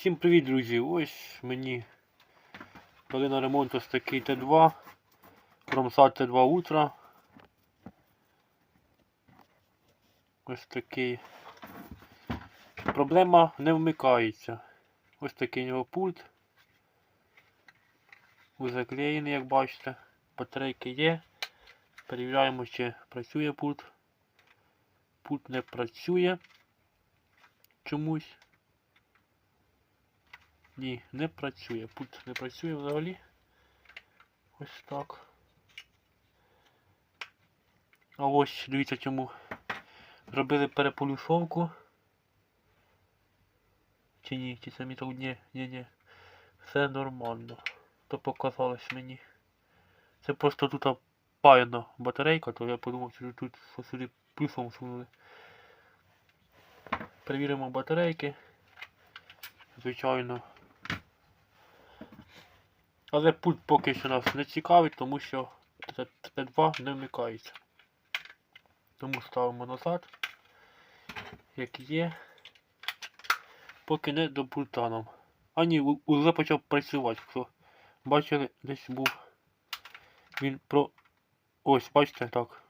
Всім привіт, друзі! Ось мені дали на ремонт ось такий Т2 Промсат Т2 Ultra. Ось такий. Проблема не вмикається. Ось такий нього пульт. Заклеєний, як бачите. Батарейки є. Перевіряємо, чи працює пульт. Пульт не працює чомусь. Ні, не працює. Пульт не працює взагалі. Ось так. А ось, дивіться чому. Зробили переполюшовку. Чи ні, чи самі тут ні, ні, ні. Все нормально. То показалось мені. Це просто тут паяна батарейка, то я подумав, що тут сюди плюсом всунули. Перевіримо батарейки. Звичайно. Але пульт поки що нас не цікавить, тому що Т2 не вмикається. Тому ставимо назад, як є. Поки не до пульта нам. А ні, уже почав працювати. Хто бачили, десь був. Він про... Ось, бачите, так.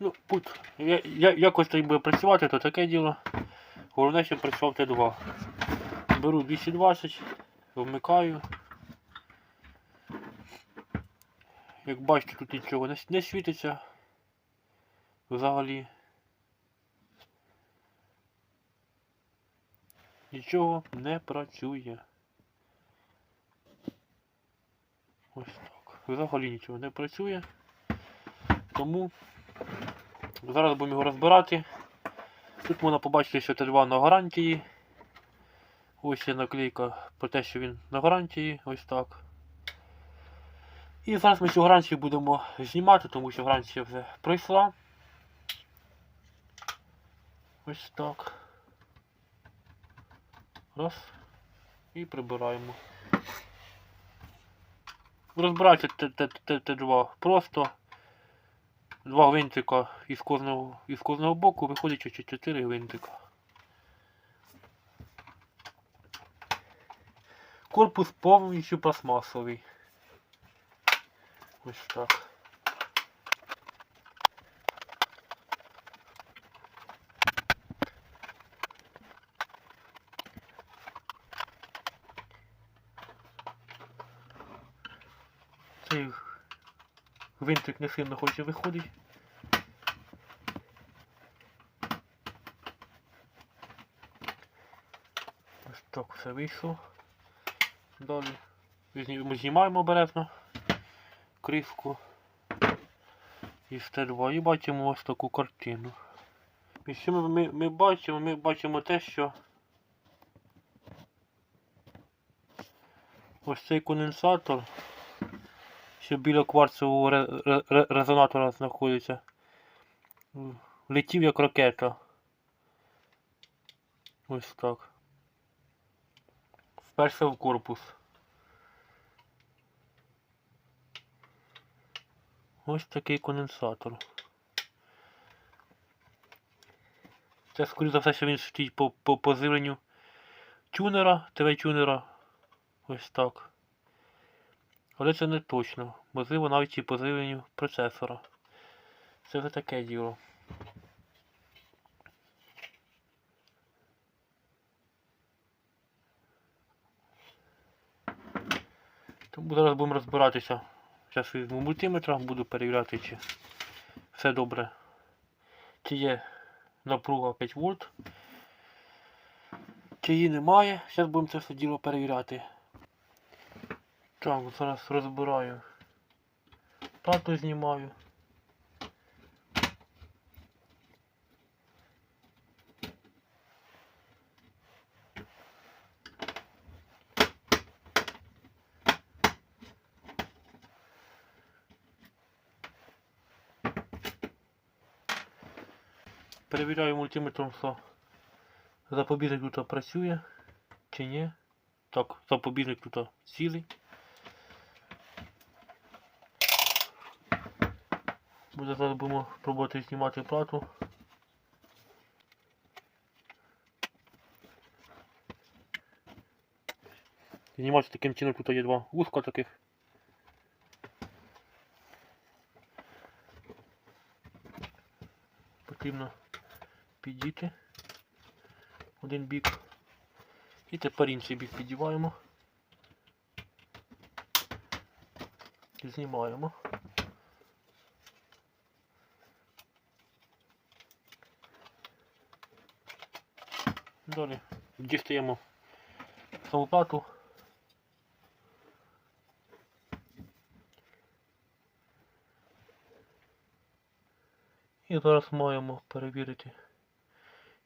Ну, пульт. Я, я, якось той буде працювати, то таке діло. Головне, щоб працював Т2. Беру 220, вмикаю. Як бачите, тут нічого не, світиться. Взагалі. Нічого не працює. Ось так. Взагалі нічого не працює. Тому зараз будемо його розбирати. Тут можна побачити, що Т2 на гарантії. Ось є наклейка про те, що він на гарантії. Ось так. І зараз ми цю гарантію будемо знімати, тому що гарантія вже пройшла. Ось так. Раз. І прибираємо. Розбирається Т2 просто. Два гвинтика із кожного, із кожного боку виходить 4 гвинтика. Корпус повністю пластмасовий. Ось так. Цей гвинтик не сильно хоче виходить. Ось так все вийшло. Далі ми знімаємо обережно кришку із Т2 і бачимо ось таку картину. І що ми, ми, ми бачимо? Ми бачимо те, що ось цей конденсатор, що біля кварцевого ре- ре- ре- резонатора знаходиться, летів як ракета. Ось так. Вперся в корпус. Ось такий конденсатор. Це, скоріше за все, що він стоїть по, по позивленню тюнера, ТВ-тюнера. Ось так. Але це не точно. Можливо, навіть і позивленню процесора. Це вже таке діло. Тому зараз будемо розбиратися. Зараз візьму мультиметра, буду перевіряти, чи все добре. Чи є напруга 5 вольт. Чи її немає. Зараз будемо це все діло перевіряти. Так, зараз розбираю. Плату знімаю. Перевіряю мультиметром, що запобіжник тут працює чи ні. Так, запобіжник тут цілий. Буде зараз будемо пробувати знімати плату. Знімається таким чином, тут є два вузка таких. Потрібно підійти один бік. І тепер інший бік підіваємо. Знімаємо. Далі дістаємо плату. І зараз маємо перевірити,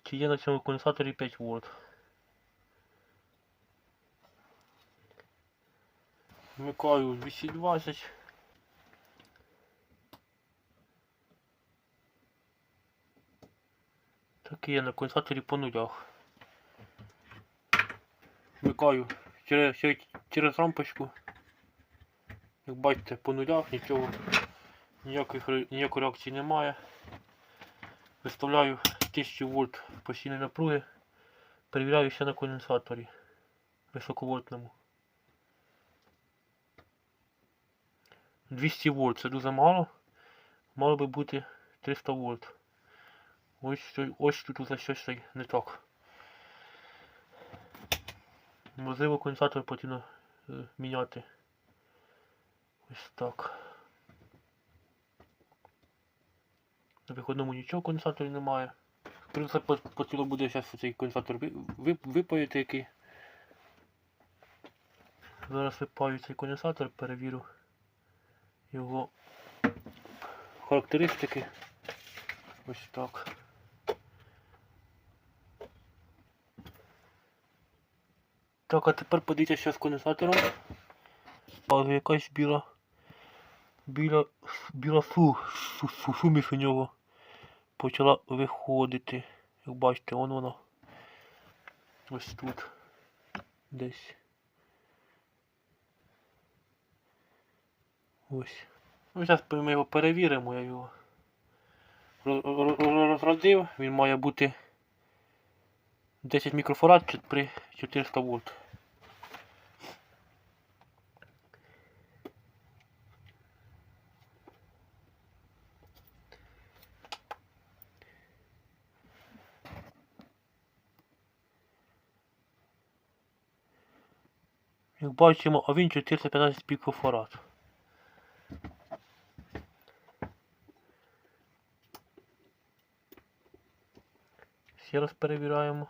чи є на цьому конденсаторі 5 вольт. Вмикаю 220. Так і є на конденсаторі по нулях. Вмикаю через, через, рампочку. Як бачите, по нулях нічого, ніяких, ре- ніякої реакції немає. Виставляю 1000 вольт постійної напруги. Перевіряю ще на конденсаторі високовольтному. 200 вольт це дуже мало. Мало би бути 300 вольт. Ось, ось тут уже щось не так. Можливо, конденсатор потрібно е, міняти. Ось так. На виходному нічого конденсаторі немає. Плюс потрібно буде зараз цей конденсатор ви- ви- випаяти який. Зараз випаю цей конденсатор, перевірю його характеристики. Ось так. Так, а тепер подивіться, що з конденсатором. Якась біла. Біла. Біла су, су, су, суміш у нього почала виходити. Як бачите, вон вона. Ось тут. Десь. Ось. Ну, зараз ми його перевіримо, я його роз- роз- роз- розрядив. Він має бути 10 мікрофарад при 400 вольт. Як бачимо, а він 415 пікофарад. Ще раз перевіряємо.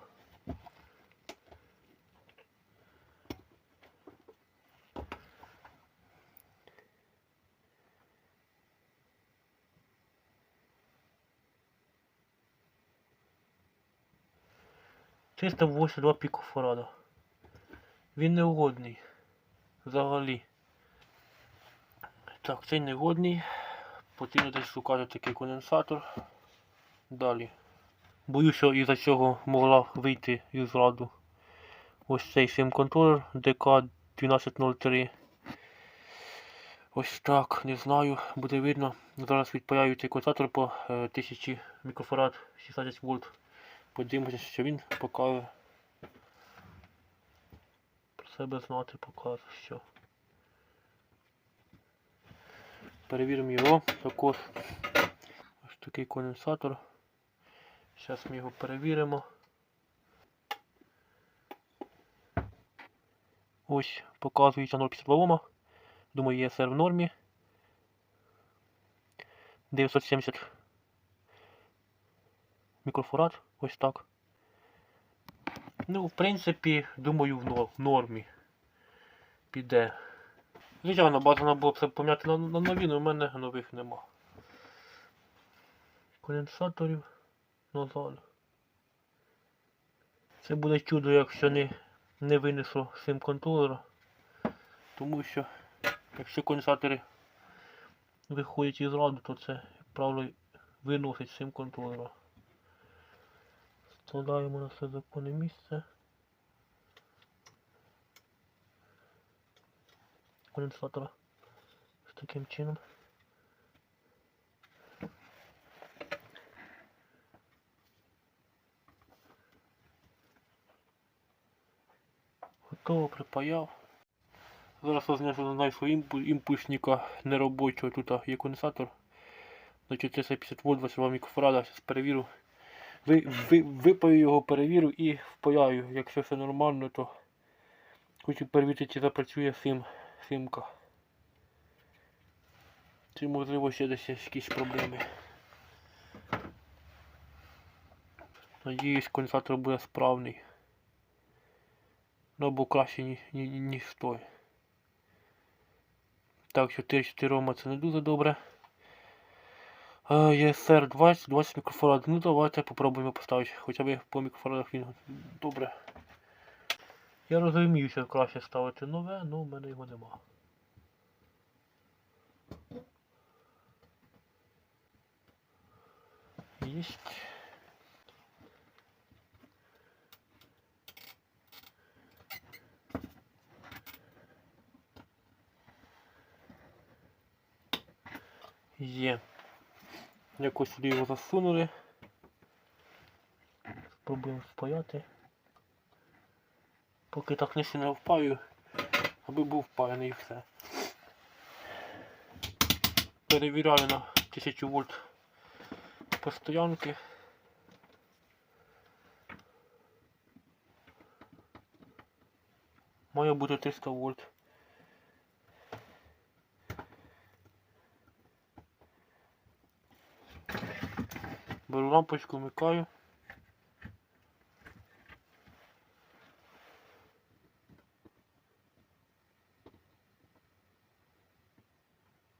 Чисто 82 пікофарада. Він негодний. Взагалі. Так, цей негодний. Потрібно десь шукати такий конденсатор. Далі. Боюсь, що із-за цього могла вийти із ладу ось цей сим-контролер DK1203. Ось так, не знаю, буде видно. Зараз відпаяю цей конденсатор по е, 1000 мікрофарад 16 вольт. Подивимося, що він покаже. Себе знати покаже, що. Перевіримо його також. Ось такий конденсатор. Зараз ми його перевіримо. Ось показується 0,52 Ома. Думаю, ЄСР в нормі. 970 мікрофарад. Ось так. Ну, в принципі, думаю, в нормі. Піде. Звичайно, бажано було б це поміняти на, на нові, але в мене нових нема. Конденсаторів назад. Це буде чудо, якщо не, не винесло сим контролера. Тому що якщо конденсатори виходять із ладу, то це, правило, виносить сим контролера. Складаємо на все законне місце. Конденсатора з таким чином. Готово припаяв. Зараз я знайшов знайшов імпульсника неробочого. Тут є конденсатор. На 450 вольт 22 мікрофарада. Зараз перевірю. Ви, ви, випаю його, перевірю і впаяю. Якщо все нормально, то хочу перевірити, чи запрацює сим, симка. Чи можливо ще десь якісь проблеми. Надіюсь, конденсатор буде справний. Ну або краще, ніж, ніж, ніж той. Так, 4-4 рома це не дуже добре. ESR 20, 20 мікрофарад. Ну давайте попробуємо поставити. Хоча б по мікрофарадах він добре. Я розумію, що краще ставити нове, але в мене його нема. Єсть. Є. Якось сюди його засунули. Спробуємо впаяти. Поки так не сильно впаю, аби був впаяний і все. Перевіряю на 1000 вольт постоянки. Має бути 300 вольт. Беру лампочку, вмикаю.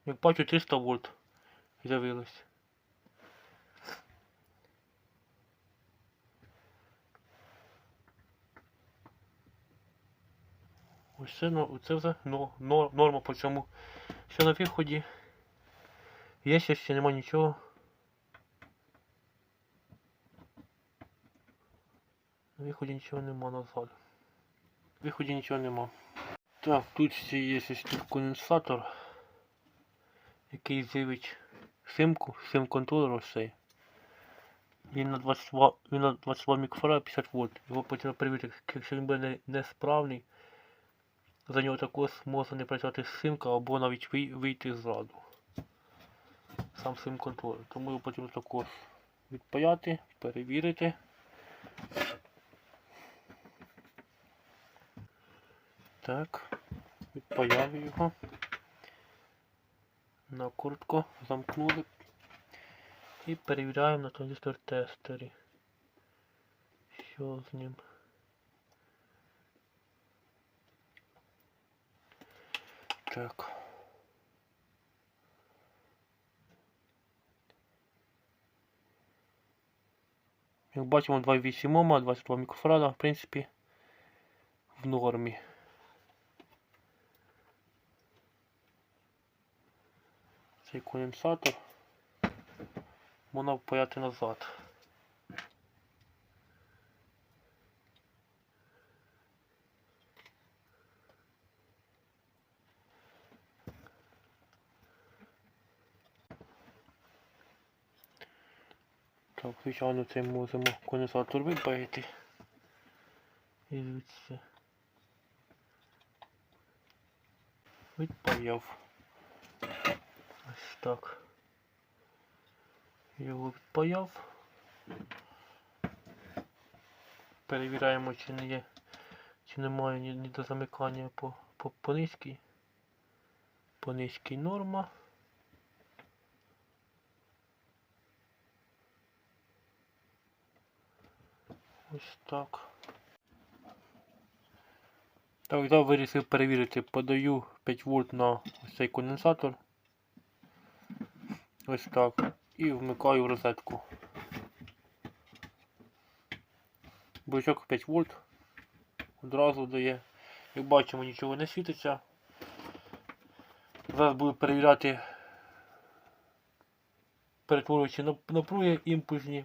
Як бачу 300 вольт з'явилось. Ось це, ну, це вже ну, нор- норма по цьому. Що на виході. Є ще, ще нема нічого. Виході нічого нема. На виході нічого нема. Так, тут ще є конденсатор, який з'явить симку, сим контролер ось. Він на 22, він на 22 мікрофарад 50 вольт. Його потрібно перевірити, якщо він буде несправний, за нього також може не працювати симка або навіть вий- вийти з. Сам сим контролер. Тому його потрібно також відпаяти, перевірити. Так, відпаяли його. На куртку замкнули. І перевіряємо на транзистор тестері. Що з ним? Так. Як бачимо 2,8 Ома, 22 мікрофарада, в принципі, в нормі. Цей конденсатор можна впаяти назад. Так, звичайно, це можемо конденсатор випаяти. І звідси. Відпаяв. Ось так. Його відпаяв. Перевіряємо, чи не є, чи немає ні, ні до замикання по, по, по низькій. По низькій норма. Ось так. Так, я вирішив перевірити, подаю 5 вольт на цей конденсатор. Ось так. І вмикаю розетку. Блочок 5 вольт. Одразу дає. Як бачимо, нічого не світиться. Зараз буду перевіряти, перетворюючи на напруги імпульсні.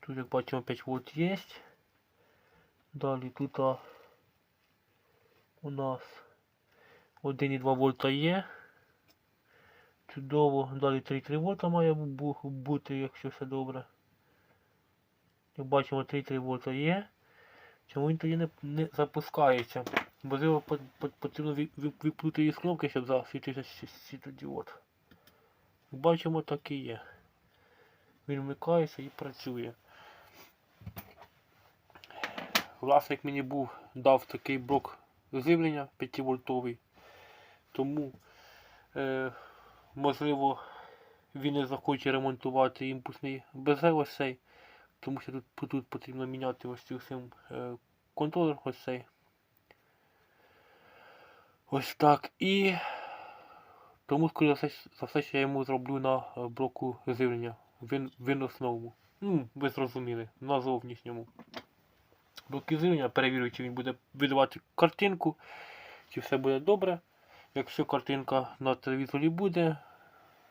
Тут, як бачимо, 5 вольт є. Далі тут у нас 1,2 вольта є. Чудово. Далі 3,3 вольта має бути, якщо все добре. Як бачимо, 3,3 вольта є. Чому він тоді не, не запускається? Можливо, по- по- потрібно ві- виплути із кнопки, щоб засвітився сві- світлодіод. Бачимо, так і є. Він вмикається і працює. Власник мені був дав такий блок живлення 5 вольтовий. Тому, е, можливо, він не захоче ремонтувати імпульсний БЗ ось цей. Тому що тут, тут потрібно міняти ось цю сим е, контролер ось цей. Ось так. І тому, скоріше за за все, що я йому зроблю на е, блоку живлення. Він, виносному. Ну, ви зрозуміли, на зовнішньому. Блоки живлення перевірю, чи він буде видавати картинку, чи все буде добре. Якщо картинка на телевізорі буде,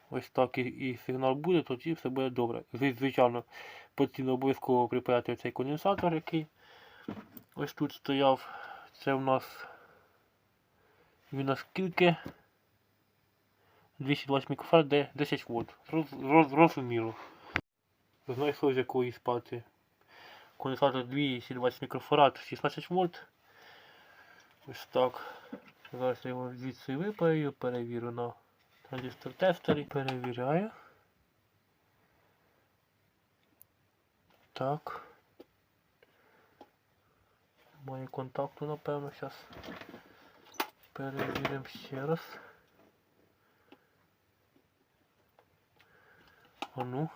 ось так і, і сигнал буде, тоді все буде добре. Звичайно, потрібно обов'язково припаяти цей конденсатор, який ось тут стояв. Це у нас він скільки? 220 мікрофарад, 10 вольт. Роз, роз, розуміло. Знайшов з якої спати. Конденсатор 220 мікрофарад, 16 вольт. Ось так. Зараз я його звідси випаю, перевірю на транзистор тестері. Перевіряю. Так. Має контакту, напевно, зараз. Перевіримо ще раз. А ну.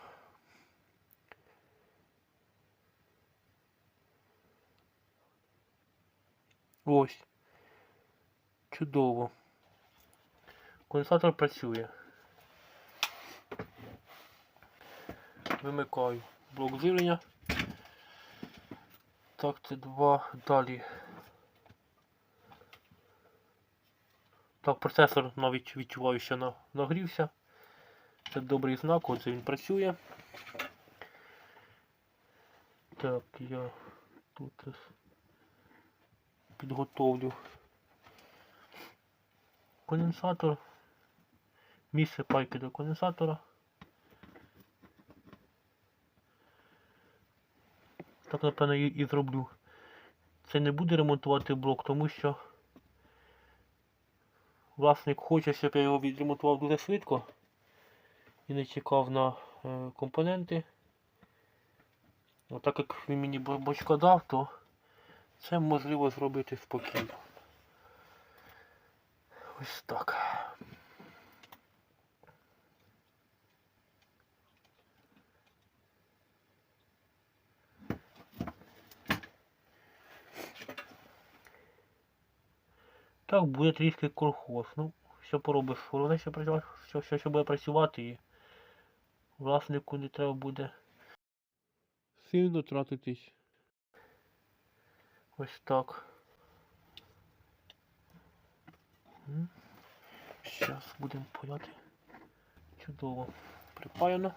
Ось. Чудово. Конденсатор працює. Вимикаю блок живлення. Так, це два. Далі. Так, процесор навіть відчуваю, що нагрівся. Це добрий знак, оце він працює. Так, я тут підготовлю конденсатор. Місце пайки до конденсатора. Так, напевно, і, і зроблю. Це не буде ремонтувати блок, тому що власник хоче, щоб я його відремонтував дуже швидко і не чекав на е, компоненти. Так як він мені бочка дав, то це можливо зробити спокійно. Ось так. Так, буде трішки колхоз. Ну, що поробиш? Головне, що, працювати, що, що, що буде працювати і власнику не треба буде сильно тратитись. Ось так. Зараз будемо паяти. Чудово. Припаяно.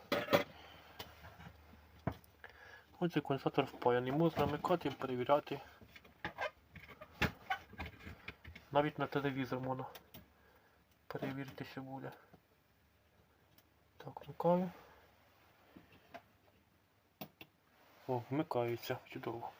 Оце конденсатор впаяний. Можна вмикати, перевіряти. Навіть на телевізор можна перевірити, що буде. Так, вмикаю. О, вмикається, чудово.